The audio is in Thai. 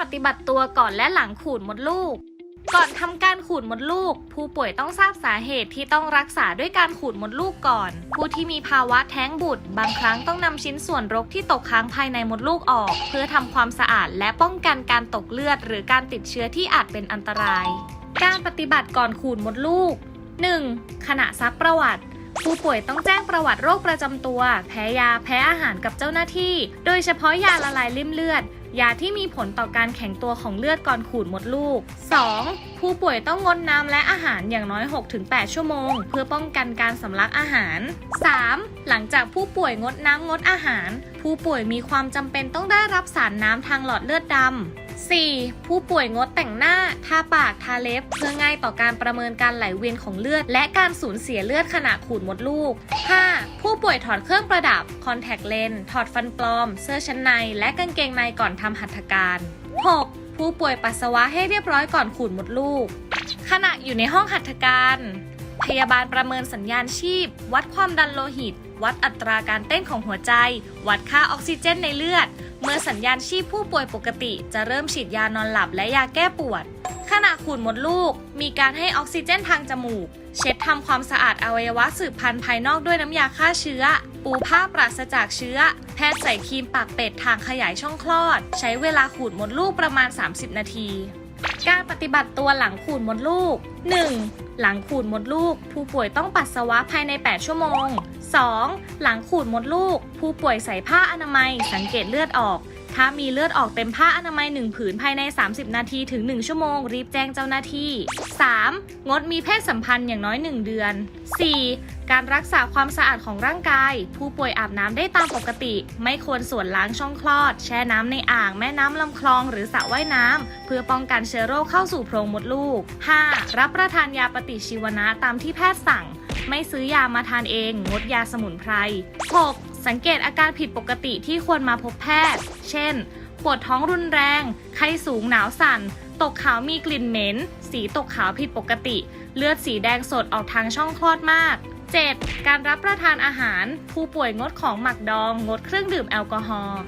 ปฏิบัติตัวก่อนและหลังขูดมดลูก ก่อนทำการขูดมดลูก ผู้ป่วยต้องทราบสาเหตุที่ต้องรักษาด้วยการขูดมดลูกก่อน ผู้ที่มีภาวะแท้งบุตร บางครั้งต้องนำชิ้นส่วนรกที่ตกค้างภายในมดลูกออก เพื่อทำความสะอาดและป้องกันการตกเลือด หรือการติดเชื้อที่อาจเป็นอันตราย การปฏิบัติก่อนขูดมดลูก 1. ขณะซักประวัติ ผู้ป่วยต้องแจ้งประวัติโรคประจำตัว แพ้ยาแพ้อาหารกับเจ้าหน้าที่ โดยเฉพาะยาละลายริ่มเลือด ยาที่มีผลต่อการแข็งตัวของเลือดก่อนขูดมดลูก 2. ผู้ป่วยต้องงดน้ำและอาหารอย่างน้อย 6-8 ชั่วโมง เพื่อป้องกันการสำลักอาหาร 3. หลังจากผู้ป่วยงดน้ำงดอาหาร ผู้ป่วยมีความจำเป็นต้องได้รับสารน้ำทางหลอดเลือดดำ 4. ผู้ป่วยงดแต่งหน้า ทาปาก ทาเล็บ เพื่อง่ายต่อการประเมินการไหลเวียนของเลือด และการสูญเสียเลือดขณะขูดมดลูก 5. ผู้ป่วยถอดเครื่องประดับ คอนแทคเลนส์ ถอดฟันปลอม เสื้อชั้นใน และกางเกงในก่อนทำหัตถการ 6. ผู้ป่วยปัสสาวะให้เรียบร้อยก่อนขูดมดลูก ขณะอยู่ในห้องหัตถการ พยาบาลประเมินสัญญาณชีพ วัดความดันโลหิต วัดอัตราการเต้นของหัวใจ วัดค่าออกซิเจนในเลือด เมื่อสัญญาณชีพผู้ป่วยปกติจะเริ่มฉีดยานอนหลับและยาแก้ปวด ขณะขูดมดลูก มีการให้ออกซิเจนทางจมูก เช็ดทำความสะอาดอวัยวะสืบพันธุ์ภายนอกด้วยน้ำยาฆ่าเชื้อ ปูผ้าปราศจากเชื้อ แพทย์ใส่ครีมปากเป็ดทางขยายช่องคลอด ใช้เวลาขูดมดลูกประมาณ 30 นาทีการปฏิบัติตัวหลังขูดมดลูก 1. หลังขูดมดลูก ผู้ป่วยต้องปัสสาวะภายใน 8 ชั่วโมง 2. หลังขูดมดลูก ผู้ป่วยใส่ผ้าอนามัย สังเกตเลือดออก ถ้ามีเลือดออกเต็มผ้าอนามัย 1 ผืนภายใน 30 นาทีถึง 1 ชั่วโมง รีบแจ้งเจ้าหน้าที่ 3. งดมีเพศสัมพันธ์อย่างน้อย 1 เดือน 4. การรักษาความสะอาดของร่างกาย ผู้ป่วยอาบน้ำได้ตามปกติ ไม่ควรส่วนล้างช่องคลอด แช่น้ำในอ่าง แม่น้ำลำคลอง หรือสระว่ายน้ำเพื่อป้องกันเชื้อโรคเข้าสู่โพรงมดลูก 5. รับประทานยาปฏิชีวนะตามที่แพทย์สั่ง ไม่ซื้อยามาทานเอง งดยาสมุนไพร 6. สังเกตอาการผิดปกติที่ควรมาพบแพทย์ เช่น ปวดท้องรุนแรง ไข้สูงหนาวสั่น ตกขาวมีกลิ่นเหม็น สีตกขาวผิดปกติ เลือดสีแดงสดออกทางช่องคลอดมาก 7. การรับประทานอาหาร ผู้ป่วยงดของหมักดอง งดเครื่องดื่มแอลกอฮอล์